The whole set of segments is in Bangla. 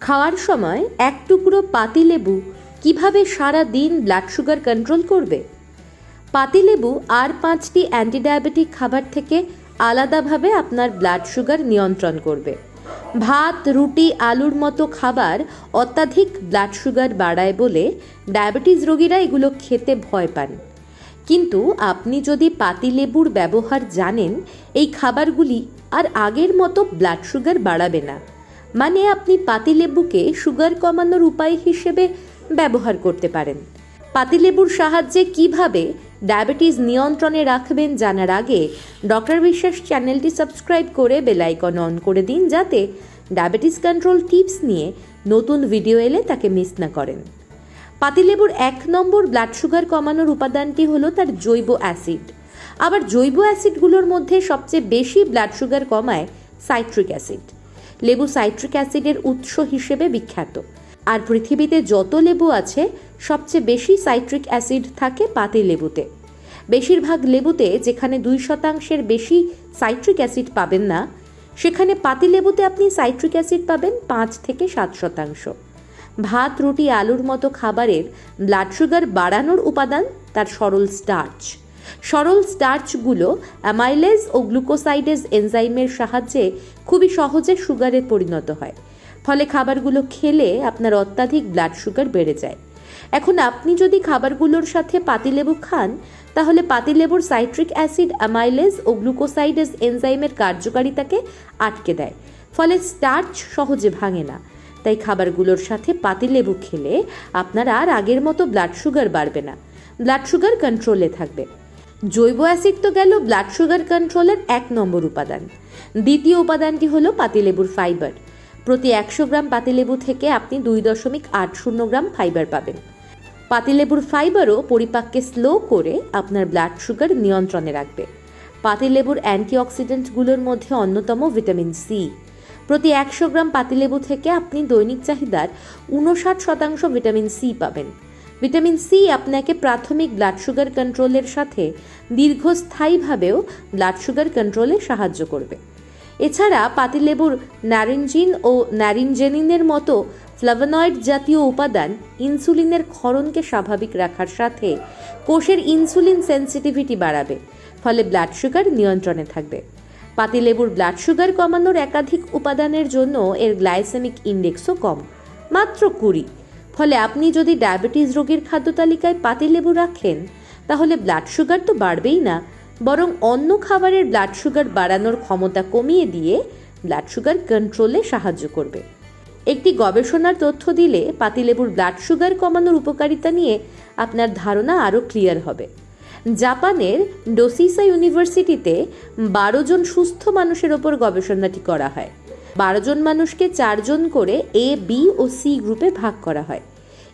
খাওয়ার সময় এক টুকরো পাতিলেবু কীভাবে সারা দিন ব্লাড সুগার কন্ট্রোল করবে? পাতিলেবু আর পাঁচটি অ্যান্টিডায়াবেটিক খাবার থেকে আলাদাভাবে আপনার ব্লাড সুগার নিয়ন্ত্রণ করবে। ভাত, রুটি, আলুর মতো খাবার অত্যাধিক ব্লাড সুগার বাড়ায় বলে ডায়াবেটিস রোগীরা এগুলো খেতে ভয় পান। কিন্তু আপনি যদি পাতিলেবুর ব্যবহার জানেন, এই খাবারগুলি আর আগের মতো ব্লাড সুগার বাড়াবে না। মানে আপনি পাতিলেবুকে সুগার কমানোর উপায় হিসেবে ব্যবহার করতে পারেন। পাতিলেবুর সাহায্যে কীভাবে ডায়াবেটিস নিয়ন্ত্রণে রাখবেন জানার আগে ডক্টর বিশ্বাস চ্যানেলটি সাবস্ক্রাইব করে বেলাইকন অন করে দিন যাতে ডায়াবেটিস কন্ট্রোল টিপস নিয়ে নতুন ভিডিও এলে তাকে মিস না করেন। পাতিলেবুর এক নম্বর ব্লাড সুগার কমানোর উপাদানটি হলো তার জৈব অ্যাসিড। আবার জৈব অ্যাসিডগুলোর মধ্যে সবচেয়ে বেশি ব্লাড সুগার কমায় সাইট্রিক অ্যাসিড। লেবু সাইট্রিক অ্যাসিডের উৎস হিসেবে বিখ্যাত। আর পৃথিবীতে যত লেবু আছে, সবচেয়ে বেশি সাইট্রিক অ্যাসিড থাকে পাতি লেবুতে। বেশিরভাগ লেবুতে যেখানে দুই শতাংশের বেশি সাইট্রিক অ্যাসিড পাবেন না, সেখানে পাতি লেবুতে আপনি সাইট্রিক অ্যাসিড পাবেন পাঁচ থেকে সাত শতাংশ। ভাত, রুটি, আলুর মতো খাবারের ব্লাড সুগার বাড়ানোর উপাদান তার সরল স্টার্চ সরল স্টার্চগুলো অ্যামাইলেজ ও গ্লুকোসাইডেজ এনজাইমের সাহায্যে খুবই সহজে সুগারে পরিণত হয়। ফলে খাবারগুলো খেলে আপনার অত্যাধিক ব্লাড সুগার বেড়ে যায়। এখন আপনি যদি খাবারগুলোর সাথে পাতিলেবু খান, তাহলে পাতিলেবুর সাইট্রিক অ্যাসিড, অ্যামাইলেজ ও গ্লুকোসাইডেজ এনজাইমের কার্যকারিতাকে আটকে দেয়। ফলে স্টার্চ সহজে ভাঙে না। তাই খাবারগুলোর সাথে পাতিলেবু খেলে আপনার আর আগের মতো ব্লাড সুগার বাড়বে না। ব্লাড সুগার কন্ট্রোলে থাকবে। জৈব অ্যাসিড তো গেল ব্লাড সুগার কন্ট্রোলের এক নম্বর উপাদান। দ্বিতীয় উপাদানটি হলো পাতিলেবুর ফাইবার প্রতি একশো গ্রাম পাতিলেবু থেকে আপনি দুই দশমিক আট শূন্য গ্রাম ফাইবার পাবেন। পাতিলেবুর ফাইবারও পরিপাককে স্লো করে আপনার ব্লাড সুগার নিয়ন্ত্রণে রাখবে। পাতিলেবুর অ্যান্টিঅক্সিডেন্টগুলোর মধ্যে অন্যতম ভিটামিন সি প্রতি একশো গ্রাম পাতিলেবু থেকে আপনি দৈনিক চাহিদার উনষাট শতাংশ ভিটামিন সি পাবেন। ভিটামিন সি আপনাকে প্রাথমিক ব্লাড সুগার কন্ট্রোলের সাথে দীর্ঘস্থায়ীভাবেও ব্লাড সুগার কন্ট্রোলে সাহায্য করবে। এছাড়া পাতিলেবুর ন্যারিনজিন ও ন্যারিনজেনিনের মতো ফ্লাভোনয়েড জাতীয় উপাদান ইনসুলিনের ক্ষরণকে স্বাভাবিক রাখার সাথে কোষের ইনসুলিন সেন্সিটিভিটি বাড়াবে, ফলে ব্লাড সুগার নিয়ন্ত্রণে থাকবে। পাতিলেবুর ব্লাড সুগার কমানোর একাধিক উপাদানের জন্য এর গ্লাইসেমিক ইন্ডেক্সও কম, মাত্র কুড়ি। ফলে আপনি যদি ডায়াবেটিস রোগীর খাদ্য তালিকায় পাতিলেবু রাখেন, তাহলে ব্লাড সুগার তো বাড়বেই না। বরং অন্য খাবারের ব্লাড সুগার বাড়ানোর ক্ষমতা কমিয়ে দিয়ে ব্লাড সুগার কন্ট্রোলে সাহায্য করবে। একটি গবেষণার তথ্য দিলে পাতিলেবুর ব্লাড সুগার কমানোর উপকারিতা নিয়ে আপনার ধারণা আরও ক্লিয়ার হবে। জাপানের ডোসিসা ইউনিভার্সিটিতে বারো জন সুস্থ মানুষের ওপর গবেষণাটি করা হয়। বারো জন মানুষকে চারজন করে এ বি ও সি গ্রুপে ভাগ করা হয়।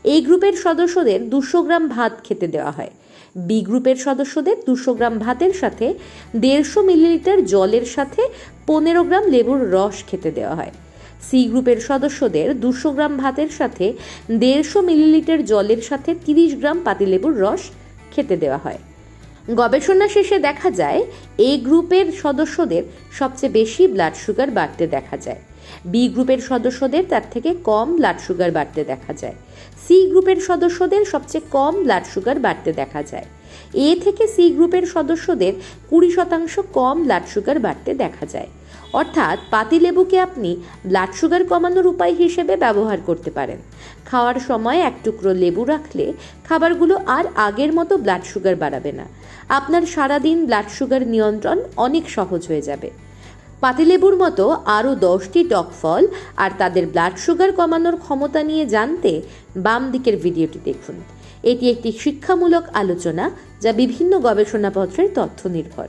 এই গ্রুপের সদস্যদের দুশো গ্রাম ভাত খেতে দেওয়া হয়। বি গ্রুপের সদস্যদের দুশো গ্রাম ভাতের সাথে দেড়শো মিলিলিটার জলের সাথে পনেরো গ্রাম লেবুর রস খেতে দেওয়া হয়। সি গ্রুপের সদস্যদের দুশো গ্রাম ভাতের সাথে দেড়শো মিলিলিটার জলের সাথে তিরিশ গ্রাম পাতিলেবুর রস খেতে দেওয়া হয়। গবেষণা শেষে দেখা যায়, এই গ্রুপের সদস্যদের সবচেয়ে বেশি ব্লাড সুগার বাড়তে দেখা যায়। বি গ্রুপের সদস্যদের তার থেকে কম ব্লাড সুগার বাড়তে দেখা যায়। সি গ্রুপের সদস্যদের সবচেয়ে কম ব্লাড সুগার বাড়তে দেখা যায়। এ থেকে সি গ্রুপের সদস্যদের কুড়ি শতাংশ কম ব্লাড সুগার বাড়তে দেখা যায়। অর্থাৎ পাতিলেবুকে আপনি ব্লাড সুগার কমানোর উপায় হিসেবে ব্যবহার করতে পারেন। খাওয়ার সময় এক টুকরো লেবু রাখলে খাবারগুলো আর আগের মতো ব্লাড সুগার বাড়াবে না। আপনার সারাদিন ব্লাড সুগার নিয়ন্ত্রণ অনেক সহজ হয়ে যাবে। পাতিলেবুর মতো আরও দশটি টক ফল আর তাদের ব্লাড সুগার কমানোর ক্ষমতা নিয়ে জানতে বাম দিকের ভিডিওটি দেখুন। এটি একটি শিক্ষামূলক আলোচনা যা বিভিন্ন গবেষণাপত্রের তথ্য নির্ভর।